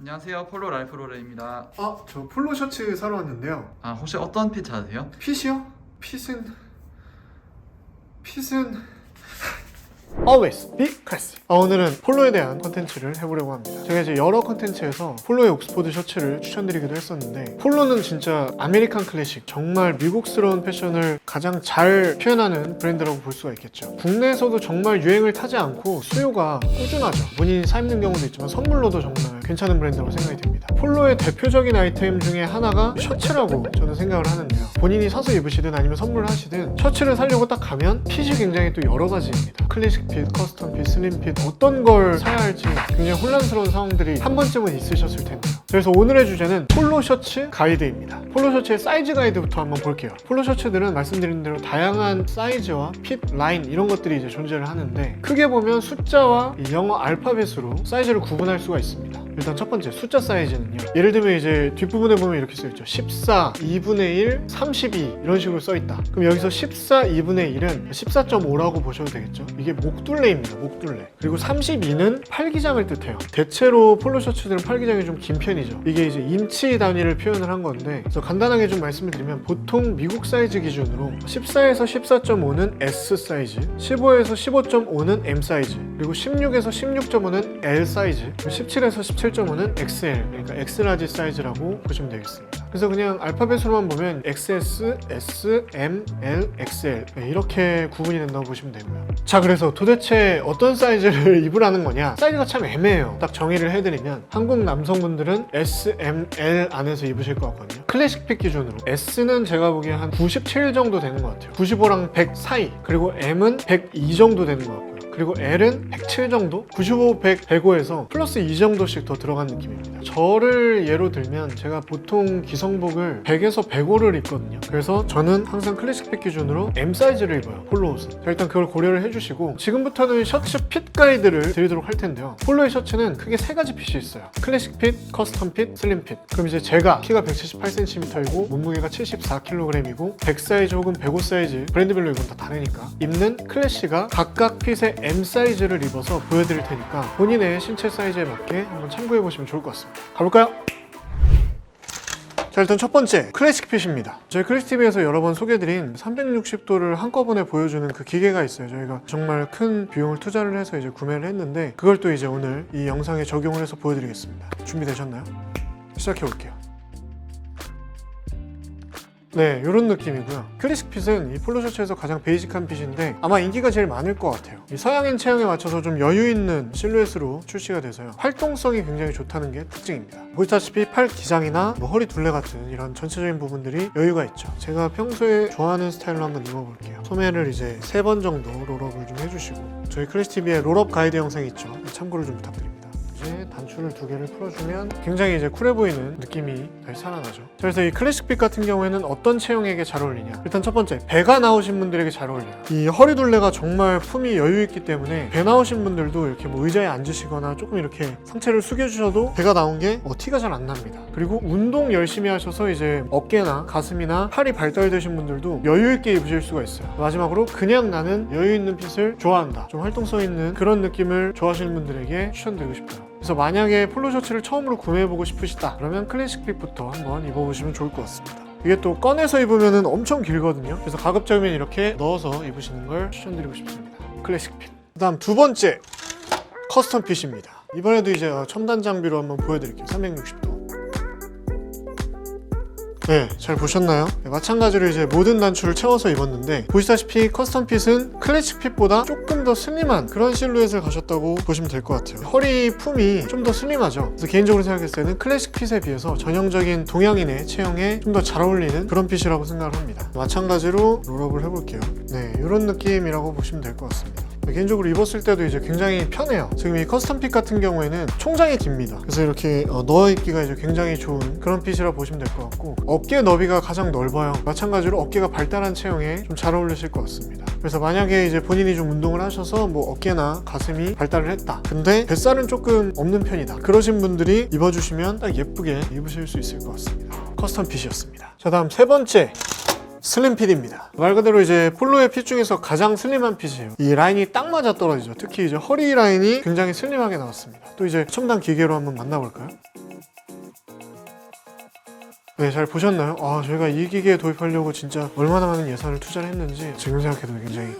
안녕하세요 폴로 랄프로레입니다 아, 저 폴로 셔츠 사러 왔는데요. 아 혹시 어떤 핏 찾으세요? 핏이요? 핏은 핏은 always be classy. 아, 오늘은 폴로에 대한 컨텐츠를 해보려고 합니다. 제가 이제 여러 컨텐츠에서 폴로의 옥스포드 셔츠를 추천드리기도 했었는데 폴로는 진짜 아메리칸 클래식, 정말 미국스러운 패션을 가장 잘 표현하는 브랜드라고 볼 수가 있겠죠. 국내에서도 정말 유행을 타지 않고 수요가 꾸준하죠. 본인이 사 입는 경우도 있지만 선물로도 정말 괜찮은 브랜드라고 생각이 듭니다. 폴로의 대표적인 아이템 중에 하나가 셔츠라고 저는 생각을 하는데요. 본인이 사서 입으시든 아니면 선물하시든 셔츠를 사려고 딱 가면 핏이 굉장히 또 여러 가지입니다. 클래식 핏, 커스텀 핏, 슬림 핏 어떤 걸 사야 할지 굉장히 혼란스러운 상황들이 한 번쯤은 있으셨을 텐데요. 그래서 오늘의 주제는 폴로 셔츠 가이드입니다. 폴로 셔츠의 사이즈 가이드부터 한번 볼게요. 폴로 셔츠들은 말씀드린 대로 다양한 사이즈와 핏, 라인 이런 것들이 이제 존재를 하는데 크게 보면 숫자와 이 영어 알파벳으로 사이즈를 구분할 수가 있습니다. 일단 첫 번째 숫자 사이즈는요. 예를 들면 이제 뒷부분에 보면 이렇게 써 있죠. 14, 2분의 1, 32 이런 식으로 써 있다. 그럼 여기서 14, 2분의 1은 14.5라고 보셔도 되겠죠. 이게 목둘레입니다. 목둘레. 그리고 32는 팔기장을 뜻해요. 대체로 폴로 셔츠들은 팔기장이 좀 긴 편이 죠. 이게 이제 인치 단위를 표현을 한 건데 그래서 간단하게 좀 말씀을 드리면 보통 미국 사이즈 기준으로 14에서 14.5는 S 사이즈, 15에서 15.5는 M 사이즈, 그리고 16에서 16.5는 L 사이즈, 17에서 17.5는 XL, 그러니까 X라지 사이즈라고 보시면 되겠습니다. 그래서 그냥 알파벳으로만 보면 XS, S, M, L, XL 네, 이렇게 구분이 된다고 보시면 되고요. 자, 그래서 도대체 어떤 사이즈를 입으라는 거냐? 사이즈가 참 애매해요. 딱 정의를 해드리면 한국 남성분들은 S, M, L 안에서 입으실 것 같거든요. 클래식 핏 기준으로 S는 제가 보기에 한 97 정도 되는 것 같아요. 95랑 100 사이. 그리고 M은 102 정도 되는 것 같고요. 그리고 L은 107 정도? 95, 100, 105에서 플러스 2 정도씩 더 들어간 느낌입니다. 저를 예로 들면 제가 보통 기성복을 100에서 105를 입거든요. 그래서 저는 항상 클래식 핏 기준으로 M 사이즈를 입어요. 폴로 옷은. 자, 일단 그걸 고려를 해주시고 지금부터는 셔츠 핏 가이드를 드리도록 할 텐데요. 폴로의 셔츠는 크게 세 가지 핏이 있어요. 클래식 핏, 커스텀 핏, 슬림 핏. 그럼 이제 제가 키가 178cm이고 몸무게가 74kg이고 100 사이즈 혹은 105 사이즈 브랜드별로 이건 다 다르니까 입는 클래시가 각각 핏의 M 사이즈를 입어서 보여드릴 테니까 본인의 신체 사이즈에 맞게 한번 참고해 보시면 좋을 것 같습니다. 가볼까요? 자 일단 첫 번째 클래식 핏입니다 저희 클래식TV에서 여러 번 소개해드린 360도를 한꺼번에 보여주는 그 기계가 있어요 저희가 정말 큰 비용을 투자를 해서 이제 구매를 했는데 그걸 또 이제 오늘 이 영상에 적용을 해서 보여드리겠습니다 준비되셨나요? 시작해 볼게요 네, 이런 느낌이고요. 클래식 핏은 이 폴로 셔츠에서 가장 베이직한 핏인데 아마 인기가 제일 많을 것 같아요. 이 서양인 체형에 맞춰서 좀 여유 있는 실루엣으로 출시가 돼서요. 활동성이 굉장히 좋다는 게 특징입니다. 보시다시피 팔 기장이나 뭐 허리 둘레 같은 이런 전체적인 부분들이 여유가 있죠. 제가 평소에 좋아하는 스타일로 한번 입어볼게요. 소매를 이제 세 번 정도 롤업을 좀 해주시고 저희 TV에 롤업 가이드 영상 있죠. 참고를 좀 부탁드립니다. 단추를 두 개를 풀어주면 굉장히 이제 쿨해 보이는 느낌이 살아나죠. 자, 그래서 이 클래식 핏 같은 경우에는 어떤 체형에게 잘 어울리냐? 일단 첫 번째, 배가 나오신 분들에게 잘 어울려요. 이 허리 둘레가 정말 품이 여유 있기 때문에 배 나오신 분들도 이렇게 뭐 의자에 앉으시거나 조금 이렇게 상체를 숙여주셔도 배가 나온 게 어, 티가 잘 안 납니다. 그리고 운동 열심히 하셔서 이제 어깨나 가슴이나 팔이 발달되신 분들도 여유 있게 입으실 수가 있어요. 마지막으로 그냥 나는 여유 있는 핏을 좋아한다. 좀 활동성 있는 그런 느낌을 좋아하시는 분들에게 추천드리고 싶어요. 그래서 만약에 폴로 셔츠를 처음으로 구매해보고 싶으시다. 그러면 클래식 핏부터 한번 입어보시면 좋을 것 같습니다. 이게 또 꺼내서 입으면 엄청 길거든요. 그래서 가급적이면 이렇게 넣어서 입으시는 걸 추천드리고 싶습니다. 클래식 핏. 그 다음 두 번째 커스텀 핏입니다. 이번에도 이제 첨단 장비로 한번 보여드릴게요. 360도 네, 잘 보셨나요? 네, 마찬가지로 이제 모든 단추를 채워서 입었는데 보시다시피 커스텀 핏은 클래식 핏보다 조금 더 슬림한 그런 실루엣을 가셨다고 보시면 될 것 같아요. 허리 품이 좀 더 슬림하죠. 그래서 개인적으로 생각했을 때는 클래식 핏에 비해서 전형적인 동양인의 체형에 좀 더 잘 어울리는 그런 핏이라고 생각을 합니다. 마찬가지로 롤업을 해볼게요. 네, 이런 느낌이라고 보시면 될 것 같습니다. 개인적으로 입었을 때도 이제 굉장히 편해요. 지금 이 커스텀 핏 같은 경우에는 총장이 깁니다. 그래서 이렇게 어, 넣어 입기가 이제 굉장히 좋은 그런 핏이라 보시면 될 것 같고 어깨 너비가 가장 넓어요. 마찬가지로 어깨가 발달한 체형에 좀 잘 어울리실 것 같습니다. 그래서 만약에 이제 본인이 좀 운동을 하셔서 뭐 어깨나 가슴이 발달을 했다. 근데 뱃살은 조금 없는 편이다. 그러신 분들이 입어주시면 딱 예쁘게 입으실 수 있을 것 같습니다. 커스텀 핏이었습니다. 자 다음 세 번째 슬림 핏입니다. 말 그대로 이제 폴로의 핏 중에서 가장 슬림한 핏이에요. 이 라인이 딱 맞아 떨어지죠. 특히 이제 허리 라인이 굉장히 슬림하게 나왔습니다. 또 이제 첨단 기계로 한번 만나볼까요? 네, 잘 보셨나요? 아, 저희가 이 기계에 도입하려고 진짜 얼마나 많은 예산을 투자를 했는지 지금 생각해도 굉장히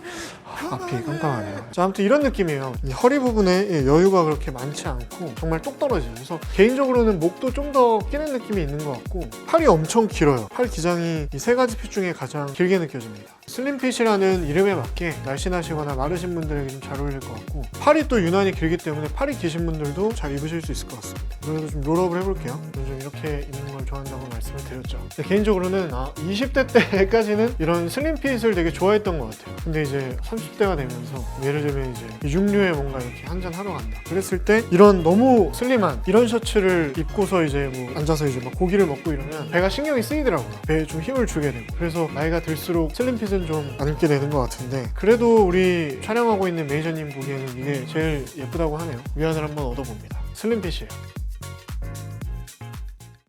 앞이 깜깜하네요. 자, 아무튼 이런 느낌이에요. 이 허리 부분에 예, 여유가 그렇게 많지 않고 정말 똑 떨어져요. 그래서 개인적으로는 목도 좀 더 끼는 느낌이 있는 것 같고 팔이 엄청 길어요. 팔 기장이 이 세 가지 핏 중에 가장 길게 느껴집니다. 슬림핏이라는 이름에 맞게 날씬하시거나 마르신 분들에게 좀 잘 어울릴 것 같고 팔이 또 유난히 길기 때문에 팔이 기신 분들도 잘 입으실 수 있을 것 같습니다. 그래도 좀 롤업을 해볼게요. 좀 이렇게 입는 걸 좋아한다고 말씀을 드렸죠. 개인적으로는 아, 20대 때까지는 이런 슬림핏을 되게 좋아했던 것 같아요. 근데 이제 30대가 되면서 예를 들면 이제 이 육류에 뭔가 이렇게 한잔 하러 간다. 그랬을 때 이런 너무 슬림한 이런 셔츠를 입고서 이제 뭐 앉아서 이제 막 고기를 먹고 이러면 배가 신경이 쓰이더라고요. 배에 좀 힘을 주게 되고. 그래서 나이가 들수록 슬림핏은 좀안 입게 되는 것 같은데 그래도 우리 촬영하고 있는 매니저님 보기에는 이게 제일 예쁘다고 하네요. 위안을 한번 얻어봅니다. 슬림핏이에요.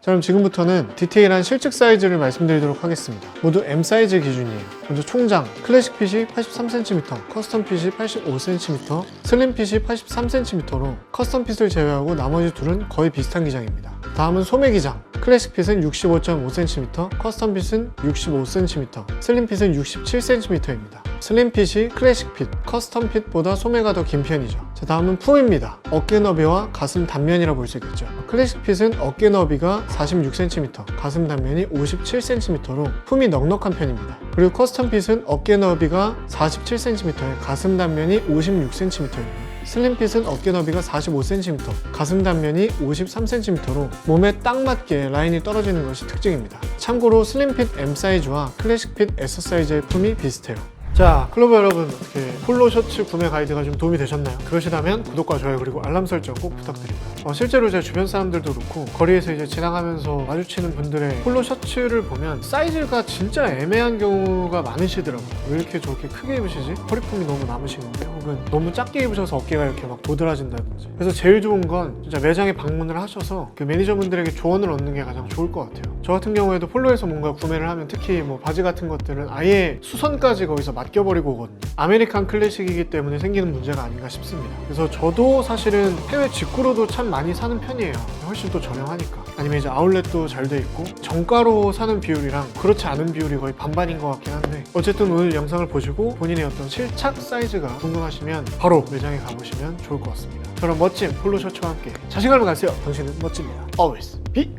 자 그럼 지금부터는 디테일한 실측 사이즈를 말씀드리도록 하겠습니다. 모두 M 사이즈 기준이에요. 먼저 총장, 클래식 핏이 83cm, 커스텀 핏이 85cm, 슬림 핏이 83cm로 커스텀 핏을 제외하고 나머지 둘은 거의 비슷한 기장입니다. 다음은 소매 기장. 클래식 핏은 65.5cm, 커스텀 핏은 65cm, 슬림 핏은 67cm입니다. 슬림 핏이 클래식 핏, 커스텀 핏보다 소매가 더 긴 편이죠. 자, 다음은 품입니다. 어깨 너비와 가슴 단면이라 볼 수 있겠죠. 클래식 핏은 어깨 너비가 46cm, 가슴 단면이 57cm로 품이 넉넉한 편입니다. 그리고 커스텀 핏은 어깨 너비가 47cm에 가슴 단면이 56cm입니다. 슬림 핏은 어깨 너비가 45cm, 가슴 단면이 53cm로 몸에 딱 맞게 라인이 떨어지는 것이 특징입니다. 참고로 슬림 핏 M 사이즈와 클래식 핏 S 사이즈의 품이 비슷해요. 자, 클로버 여러분 어떻게 폴로 셔츠 구매 가이드가 좀 도움이 되셨나요? 그러시다면 구독과 좋아요 그리고 알람 설정 꼭 부탁드립니다. 어, 실제로 제 주변 사람들도 그렇고 거리에서 이제 지나가면서 마주치는 분들의 폴로 셔츠를 보면 사이즈가 진짜 애매한 경우가 많으시더라고요. 왜 이렇게 저렇게 크게 입으시지? 허리품이 너무 남으시는데 혹은 너무 작게 입으셔서 어깨가 이렇게 막 도드라진다든지. 그래서 제일 좋은 건 진짜 매장에 방문을 하셔서 그 매니저분들에게 조언을 얻는 게 가장 좋을 것 같아요. 저 같은 경우에도 폴로에서 뭔가 구매를 하면 특히 뭐 바지 같은 것들은 아예 수선까지 거기서 맡겨버리고 오거든요. 아메리칸 클래식이기 때문에 생기는 문제가 아닌가 싶습니다. 그래서 저도 사실은 해외 직구로도 참 많이 사는 편이에요. 훨씬 또 저렴하니까. 아니면 이제 아울렛도 잘 돼 있고 정가로 사는 비율이랑 그렇지 않은 비율이 거의 반반인 것 같긴 한데 어쨌든 오늘 영상을 보시고 본인의 어떤 실착 사이즈가 궁금하시면 바로 매장에 가보시면 좋을 것 같습니다. 저런 멋진 폴로 셔츠와 함께 자신감을 가세요. 당신은 멋집니다. Always be